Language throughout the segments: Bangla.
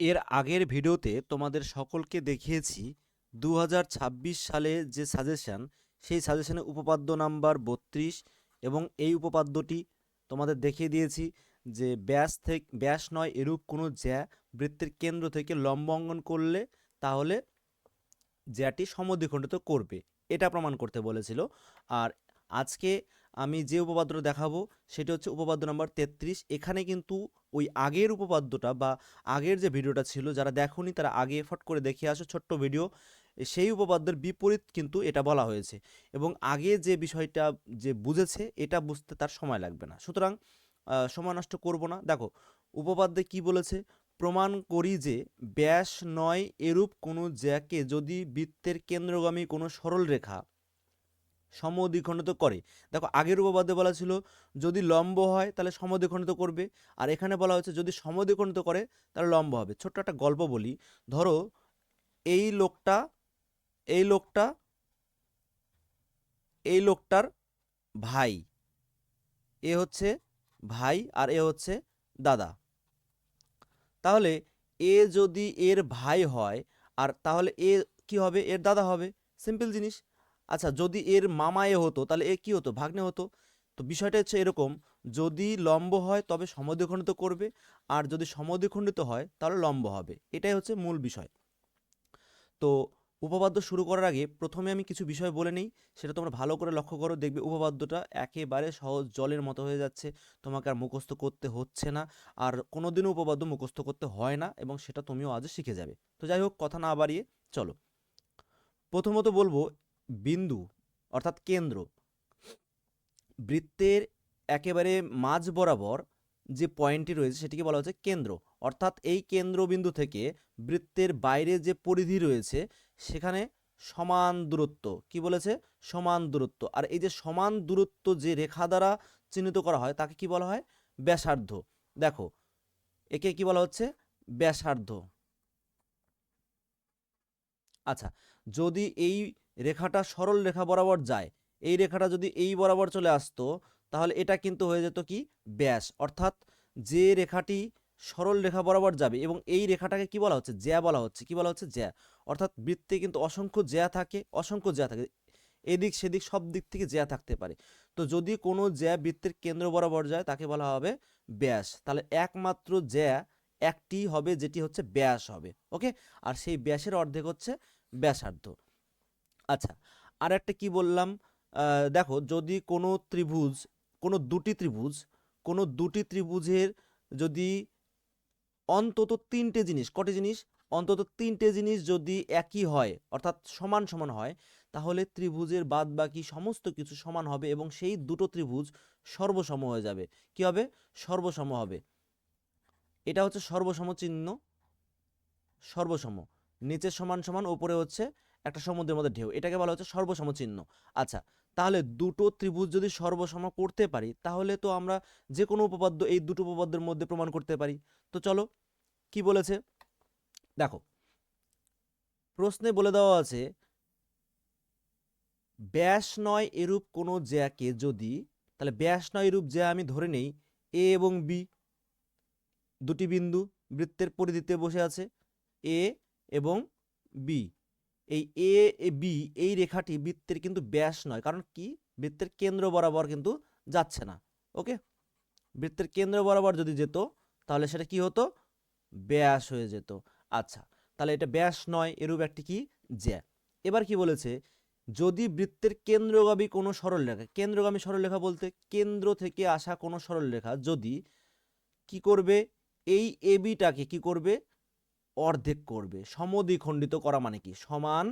এর আগের ভিডিওতে তোমাদের সকলকে দেখিয়েছি দু হাজার ছাব্বিশ সালে যে সাজেশান, সেই সাজেশনে উপপাদ্য নাম্বার বত্রিশ এবং এই উপপাদ্যটি তোমাদের দেখিয়ে দিয়েছি যে ব্যাস থেকে, ব্যাস নয় এরূপ কোনো জ্যা বৃত্তের কেন্দ্র থেকে লম্ব অঙ্কন করলে তাহলে জ্যাটি সমদ্বিখণ্ডিত করবে। এটা প্রমাণ করতে বলেছিল। আর আজকে আমি যে উপপাদ্যটা দেখাবো, সেটা হচ্ছে উপপাদ্য নাম্বার তেত্রিশ। এখানে কিন্তু ওই আগের উপপাদ্যটা বা আগের যে ভিডিওটা ছিল, যারা দেখোনি তারা আগে ফট করে দেখে আসো, ছোট্ট ভিডিও। সেই উপপাদ্যের বিপরীত কিন্তু এটা বলা হয়েছে এবং আগে যে বিষয়টা যে বুঝেছে, এটা বুঝতে তার সময় লাগবে না। সুতরাং সময় নষ্ট করব না। দেখো, উপপাদ্যে কি বলেছে? প্রমাণ করি যে ব্যাস নয় এরূপ কোনো জ্যাকে যদি বৃত্তের কেন্দ্রগামী কোনো সরল রেখা সমদ্বিখণ্ডিত করে। দেখো, আগের উপপাদ্যে বলা ছিল, যদি লম্ব হয়, তাহলে সমদ্বিখণ্ডিত করবে। আর এখানে বলা হয়েছে, যদি সমদ্বিখণ্ডিত করে, তাহলে লম্ব হবে। ছোট্ট একটা গল্প বলি। ধরো, এই লোকটা এই লোকটা, এই লোকটার ভাই। এ হচ্ছে ভাই আর এ হচ্ছে দাদা। তাহলে, এ যদি এর ভাই হয়, আর তাহলে এ কি হবে? এর দাদা হবে। সিম্পল জিনিস। আচ্ছা যদি এর মামা এ হতো, তাহলে এ কি হতো? ভাগ্নে হতো? তো বিষয়টা হচ্ছে এরকম, যদি লম্ব হয়, তবে সমদ্বিখণ্ডিত করবে, আর যদি সমদ্বিখণ্ডিত হয়, তাহলে লম্ব হবে। এটাই হচ্ছে মূল বিষয়। তো উপপাদ্য শুরু করার আগে প্রথমে আমি কিছু বিষয় বলে নিই, সেটা তোমরা ভালো করে লক্ষ্য করো, দেখবে উপপাদ্যটা একেবারে সহজ জলের মতো হয়ে যাচ্ছে, তোমাকে আর মুখস্থ করতে হচ্ছে না, আর কোনোদিনও উপপাদ্য মুখস্থ করতে হয় না, এবং সেটা তুমিও আজ শিখে যাবে। তো যাই হোক, কথা না বাড়িয়ে চলো। প্রথমত বলব বিন্দু, অর্থাৎ কেন্দ্র। বৃত্তের একেবারে মাঝ বরাবর যে পয়েন্টটি রয়েছে, সেটিকে বলা হচ্ছে কেন্দ্র। অর্থাৎ এই কেন্দ্রবিন্দু থেকে বৃত্তের বাইরে যে পরিধি রয়েছে, সেখানে সমান দূরত্ব। কি বলেছে? সমান দূরত্ব। আর এই যে সমান দূরত্ব যে রেখা দ্বারা চিহ্নিত করা হয়, তাকে কি বলা হয়? ব্যাসার্ধ। দেখো, একে কি বলা হচ্ছে? ব্যাসার্ধ। আচ্ছা যদি এই রেখাটা সরল রেখা বরাবর যায়, এই রেখাটা যদি এই বরাবর চলে আসতো, তাহলে এটা কিন্তু হয়ে যেত কি? ব্যাস। অর্থাৎ যে রেখাটি সরল রেখা বরাবর যাবে এবং এই রেখাটাকে কি বলা হচ্ছে? জ্যা বলা হচ্ছে। কি বলা হচ্ছে? জ্যা। অর্থাৎ বৃত্তে কিন্তু অসংখ্য জ্যা থাকে, অসংখ্য জ্যা থাকে। এদিক সেদিক সব দিক থেকে জ্যা থাকতে পারে। তো যদি কোনো জ্যা বৃত্তের কেন্দ্র বরাবর যায়, তাকে বলা হবে ব্যাস। তাহলে একমাত্র জ্যা একটি হবে, যেটি হচ্ছে ব্যাস হবে, ওকে? আর সেই ব্যাসের অর্ধেক হচ্ছে ব্যাসার্ধ। আচ্ছা আর একটা কি বললাম? দেখো, যদি কোনো ত্রিভুজ, কোনো দুটি ত্রিভুজ, কোনো দুটি ত্রিভুজের যদি অন্তত তিনটে জিনিস, কটি জিনিস? অন্তত তিনটে জিনিস যদি একই হয়, অর্থাৎ সমান সমান হয়, তাহলে ত্রিভুজের বাদ বাকি সমস্ত কিছু সমান হবে এবং সেই দুটো ত্রিভুজ সর্বসম হয়ে যাবে। কি হবে? সর্বসম হবে। এটা হচ্ছে সর্বসম চিহ্ন সর্বসম। নিচে সমান সমান উপরে হচ্ছে একটা সমুদ্রের মধ্যে ঢেউ। এটাকে বলা হচ্ছে সর্বসম চিহ্ন আচ্ছা তাহলে দুটো ত্রিভুজ যদি সর্বসম করতে পারি, তাহলে তো আমরা যে কোনো উপপাদ্য এই দুটো উপপাদ্যের মধ্যে প্রমাণ করতে পারি। তো চলো, কি বলেছে? দেখো, প্রশ্নে বলে দেওয়া আছে, ব্যাস নয় এরূপ কোনো জ্যাকে যদি, তাহলে ব্যাস নয় এরূপ জ্যা আমি ধরে নেই, এ এবং বি। দুটি বিন্দু বৃত্তের পরিধিতে বসে আছে এ এবং বি এই এ বি এই রেখাটি বৃত্তের কিন্তু ব্যাস নয়, কারণ কি? বৃত্তের কেন্দ্র বরাবর কিন্তু যাচ্ছে না, ওকে? বৃত্তের কেন্দ্র বরাবর যদি যেত, তাহলে সেটা কি হতো? ব্যাস হয়ে যেত। আচ্ছা তাহলে এটা ব্যাস নয়, এরূপ একটি কি? জ্যা। এবার কি বলেছে? যদি বৃত্তের কেন্দ্রগামী কোনো সরলরেখা, কেন্দ্রগামী সরলরেখা বলতে কেন্দ্র থেকে আসা কোনো সরলরেখা যদি কি করবে? এই এবিটাকে কি করবে? অর্ধেক করবে। সমদ্বিখণ্ডিত করা মানে কি? সমান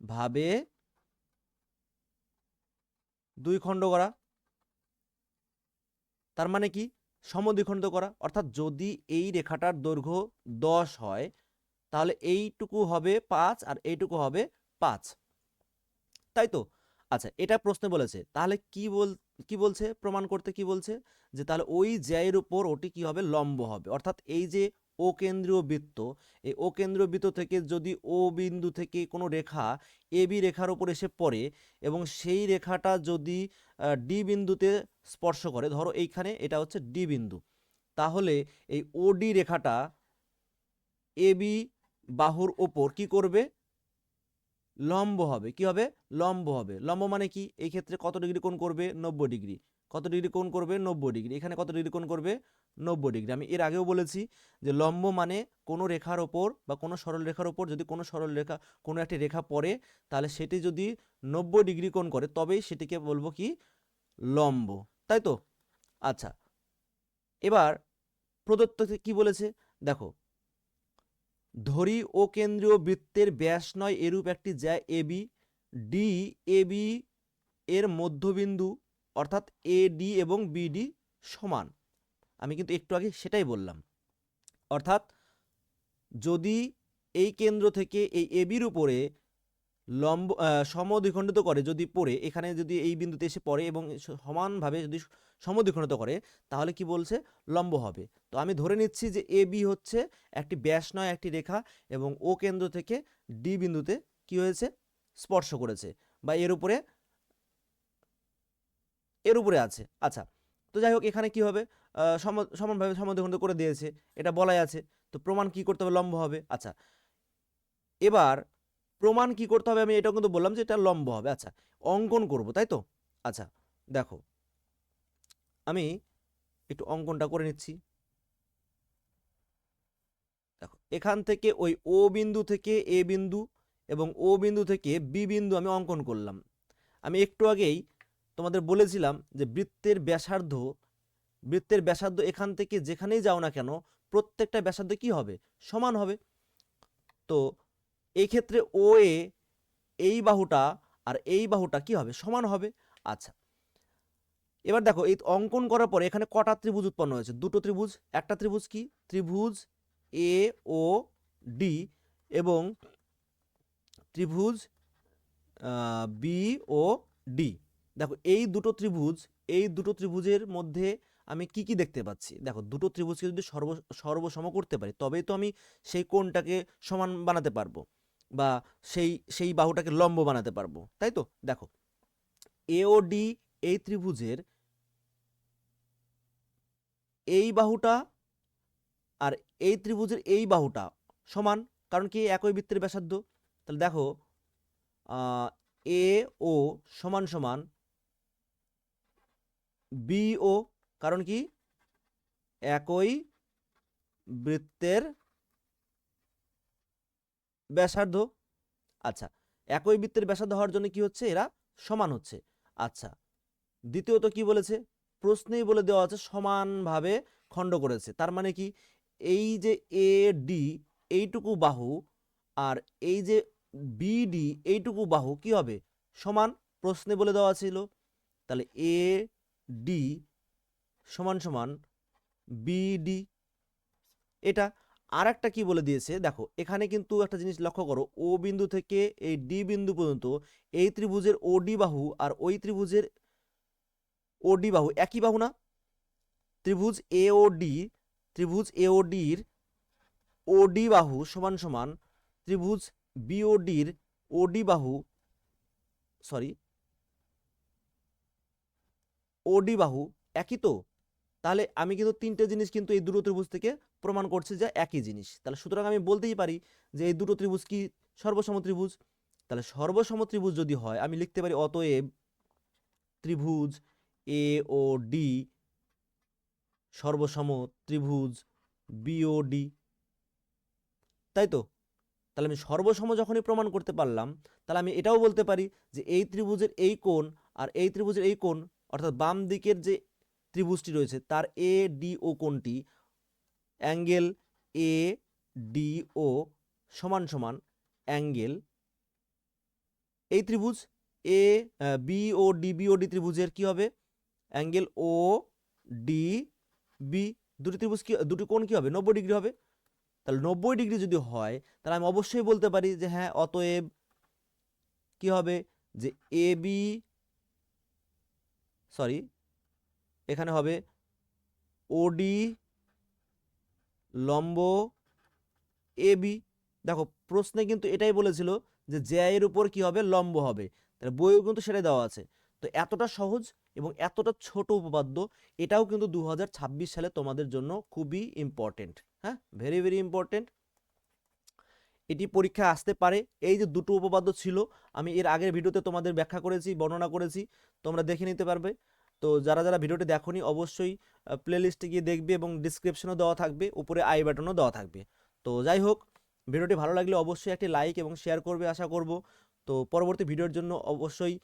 ভাবে দুই খণ্ড করা। তার মানে কি? সমদ্বিখণ্ডিত করা। অর্থাৎ যদি এই রেখাটার দৈর্ঘ্য দশ হয়, তাহলে এইটুকু হবে পাঁচ আর এইটুকু হবে পাঁচ। তাই তো? আচ্ছা এটা প্রশ্নে বলেছে। তাহলে কি বল, কি বলছে? প্রমাণ করতে কি বলছে? যে তাহলে ওই জ্যায়ের উপর ওটি কি হবে? লম্ব হবে। অর্থাৎ এই যে ও কেন্দ্রীয় বৃত্ত, এই ও কেন্দ্রীয় বৃত্ত থেকে যদি ও বিন্দু থেকে কোনো রেখা এ বি রেখার উপর এসে পড়ে এবং সেই রেখাটা যদি ডি বিন্দুতে স্পর্শ করে, ধরো এইখানে এটা হচ্ছে ডি বিন্দু। তাহলে এই ওডি রেখাটা এ বি বাহুর ওপর কি করবে? লম্ব হবে। কি হবে? লম্ব হবে। লম্ব মানে কি? এই ক্ষেত্রে কত ডিগ্রি কোণ করবে? নব্বই ডিগ্রি। কত ডিগ্রি কোণ করবে? নব্বই ডিগ্রি। এখানে কত ডিগ্রি কোণ করবে? নব্বই ডিগ্রি। আমি এর আগেও বলেছি যে লম্ব মানে কোনো রেখার ওপর বা কোনো সরল রেখার ওপর যদি কোনো সরল রেখা, কোনো একটি রেখা পড়ে, তাহলে সেটি যদি নব্বই ডিগ্রি কোণ করে, তবেই সেটিকে বলব কি? লম্ব। তাই তো? আচ্ছা। এবার প্রদত্ত কি বলেছে? দেখো ধরি ও কেন্দ্রীয় বৃত্তের ব্যাস নয় এরূপ একটি যা এবি ডি এবি এর মধ্যবিন্দু, অর্থাৎ এ, ডি এবং বিডি সমান। আমি কিন্তু একটু আগে সেটাই বললাম। অর্থাৎ যদি এই কেন্দ্র থেকে এই এবির উপরে লম্ব সমদ্বিখণ্ডিত করে যদি পড়ে, এখানে যদি এই বিন্দুতে এসে পড়ে এবং সমানভাবে যদি সমদ্বিখণ্ডিত করে, তাহলে কি বলছে? লম্ব হবে। তো আমি ধরে নিচ্ছি যে এ, বি হচ্ছে একটি ব্যাস নয়, একটি রেখা এবং ও কেন্দ্র থেকে ডি বিন্দুতে কি হয়েছে? স্পর্শ করেছে বা এর উপরে এর উপরে আছে। আচ্ছা তো যাই হোক, এখানে কি হবে? সম- সমানভাবে সমদ্বিখণ্ডিত করে দিয়েছে। এটা বলাই আছে। তো প্রমাণ কি করতে হবে? লম্ব হবে। আচ্ছা এবার প্রমাণ কি করতে হবে? আমি এটাও কিন্তু বললাম যে এটা লম্ব হবে। আচ্ছা অঙ্কন করব, তাই তো? আচ্ছা দেখো, আমি একটু অঙ্কনটা করে নিচ্ছি। দেখো, এখান থেকে ওই ও বিন্দু থেকে এ বিন্দু এবং ও বিন্দু থেকে বি বিন্দু আমি অঙ্কন করলাম। আমি একটু আগেই তোমাদের বলেছিলাম যে বৃত্তের ব্যাসার্ধ বৃত্তের ব্যাসার্ধ এখান থেকে যেখানেই যাও না কেন, প্রত্যেকটা ব্যাসার্ধ কি হবে? সমান হবে। তো এই ক্ষেত্রে ও এ এই বাহুটা আর এই বাহুটা কি হবে? সমান হবে। আচ্ছা। এবার দেখো, এই অঙ্কন করার পরে এখানে কটা ত্রিভুজ উৎপন্ন হয়েছে? দুটো ত্রিভুজ, একটা ত্রিভুজ কি? ত্রিভুজ এ, ও, ডি এবং ত্রিভুজ বি, ও, ডি। দেখো, এই দুটো ত্রিভুজ, এই দুটো ত্রিভুজের মধ্যে আমি কি কি দেখতে পাচ্ছি? দেখো, দুটো ত্রিভুজকে যদি সর্ব, সর্বসম করতে পারি, তবেই তো আমি সেই কোণটাকে সমান বানাতে পারব। বা সেই সেই বাহুটাকে লম্ব বানাতে পারব, তাই তো? দেখো এ ও ডি এই ত্রিভুজের এই বাহুটা আর এই ত্রিভুজের এই বাহুটা সমান, কারণ কি একই বৃত্তের ব্যাসার্ধ? তাহলে দেখো এ ও সমান সমান বি ও কারণ কি? একই বৃত্তের ব্যাসার্ধ আচ্ছা একই বৃত্তের ব্যাসার্ধ হওয়ার জন্য কি হচ্ছে? এরা সমান হচ্ছে। আচ্ছা দ্বিতীয়ত কি বলেছে? প্রশ্নেই বলে দেওয়া আছে সমানভাবে খণ্ড করেছে। তার মানে কি? এই যে এ ডি এইটুকু বাহু আর এই যে বিডি এইটুকু বাহু কি হবে? সমান, প্রশ্নে বলে দেওয়া ছিল। তাহলে এ ডি সমান সমান বিডি এটা আর একটা কি বলে দিয়েছে? দেখো, এখানে কিন্তু একটা জিনিস লক্ষ্য করো, ও বিন্দু থেকে এই ডি বিন্দু পর্যন্ত এই ত্রিভুজের ও ডি বাহু আর ওই ত্রিভুজের ও ডি বাহু একই বাহু না? ত্রিভুজ এ ও ডি, ত্রিভুজ এ ও ডির ও ডি বাহু সমান সমান ত্রিভুজ বিওডির ডি বাহু সরি ও ডি বাহু একই তো? তাহলে আমি কিন্তু তিনটে জিনিস কিন্তু এই দুটো ত্রিভুজ থেকে প্রমাণ করছি যে একই জিনিস। তাহলে সুতরাং আমি বলতেই পারি যে এই দুটো ত্রিভুজ কি? সর্বসম ত্রিভুজ। তাহলে সর্বসম ত্রিভুজ যদি হয়, আমি লিখতে পারি অতএব ত্রিভুজ এ ও ডি সর্বসম ত্রিভুজ বিওডি তাই তো? তাহলে আমি সর্বসম যখনই প্রমাণ করতে পারলাম, তাহলে আমি এটাও বলতে পারি যে এই ত্রিভুজের এই কোণ আর এই ত্রিভুজের এই কোণ, অর্থাৎ বাম দিকের যে ত্রিভুজটি রয়েছে। তার এ ডি ও কোণটি অ্যাঙ্গেল এ ডি ও সমান সমান অ্যাঙ্গেল এই ত্রিভুজ। A B O D B O D ত্রিভুজের কি হবে? অ্যাঙ্গেল ও ডি বি দুটি ত্রিভুজ কি, দুটি কোণ কি হবে? নব্বই ডিগ্রি হবে। তাহলে নব্বই ডিগ্রি যদি হয়, তাহলে আমি অবশ্যই বলতে পারি যে হ্যাঁ অতএব কি হবে? যে এ বি সরি এখানে হবে ওডি লম্ব এ বি দেখো, প্রশ্নে কিন্তু এটাই বলেছিল যে জ্যায়ের উপর কি হবে? লম্ব হবে। তাহলে বইও কিন্তু সেটাই দেওয়া আছে। তো এতটা সহজ এবং এতটা ছোট উপপাদ্য, এটাও কিন্তু দু হাজার ছাব্বিশ সালে তোমাদের জন্য খুবই ইম্পর্টেন্ট হ্যাঁ? ভেরি ভেরি ইম্পর্টেন্ট এটি পরীক্ষায় আসতে পারে। এই যে দুটো উপপাদ্য ছিল, আমি এর আগের ভিডিওতে তোমাদের ব্যাখ্যা করেছি, বর্ণনা করেছি, তোমরা দেখে নিতে পারবে। তো যারা যারা ভিডিওটি দেখনি অবশ্যই প্লেলিস্টে গিয়ে দেখবে এবং ডিসক্রিপশনও দেওয়া থাকবে, উপরে আই বাটনও দেওয়া থাকবে। তো যাই হোক, ভিডিওটি ভালো লাগলে অবশ্যই একটি লাইক এবং শেয়ার করবে আশা করব। তো পরবর্তী ভিডিওর জন্য অবশ্যই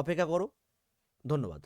অপেক্ষা করো। ধন্যবাদ।